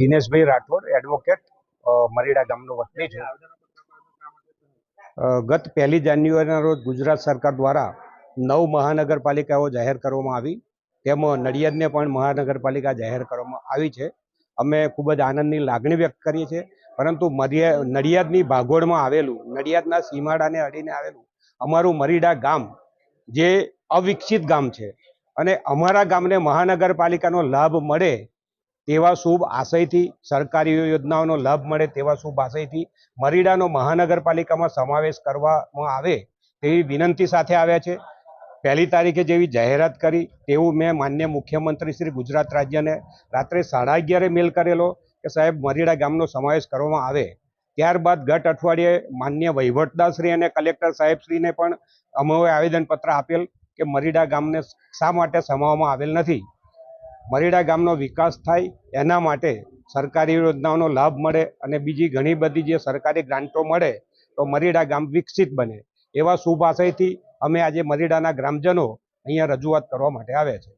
Dineshbhai Rathod advocate Marida ગામનો વતની છે. ગત પહેલી જાન્યુઆરીના રોજ ગુજરાત સરકાર દ્વારા નવ મહાનગરપાલિકાઓ જાહેર કરવામાં આવી. તેમાં નડિયાદને પણ મહાનગરપાલિકા જાહેર કરવામાં આવી છે. અમે ખૂબ જ આનંદની લાગણી વ્યક્ત કરીએ છીએ. પરંતુ નડિયાદની ભાગોળમાં આવેલું, નડિયાદના સીમાડાને અડીને આવેલું અમારું મરીડા ગામ જે અવિકસિત ગામ છે. અને અમારા ગામને મહાનગરપાલિકાનો લાભ મળે તેવા શુભ આશયથી સરકારી યોજનાઓનો લાભ મળે તેવા શુભ આશયથી મરીડાનો મહાનગરપાલિકામાં સમાવેશ કરવામાં આવે તેવી વિનંતી સાથે આવ્યા છે. પહેલી તારીખે જેવી જાહેરાત કરી તેવું મેં માન્ય મુખ્યમંત્રી શ્રી ગુજરાત રાજ્યને રાત્રે સાડા અગિયારે મેલ કરેલો કે સાહેબ મરીડા ગામનો સમાવેશ કરવામાં આવે. ત્યારબાદ ગત અઠવાડિયે માન્ય વહીવટદારશ્રી અને કલેક્ટર સાહેબશ્રીને પણ અમે આવેદનપત્ર આપેલ કે મરીડા ગામને શા માટે સમાવવામાં આવેલ નથી. મરીડા ગામનો વિકાસ થાય, એના માટે સરકારી યોજનાઓનો લાભ મળે અને બીજી ઘણી બધી જે સરકારી ગ્રાન્ટો મળે, તો મરીડા ગામ વિકસિત બને. એવા શુભ આશયથી અમે આજે મરીડાના ગ્રામજનો અહીંયા રજૂઆત કરવા માટે આવ્યા છે.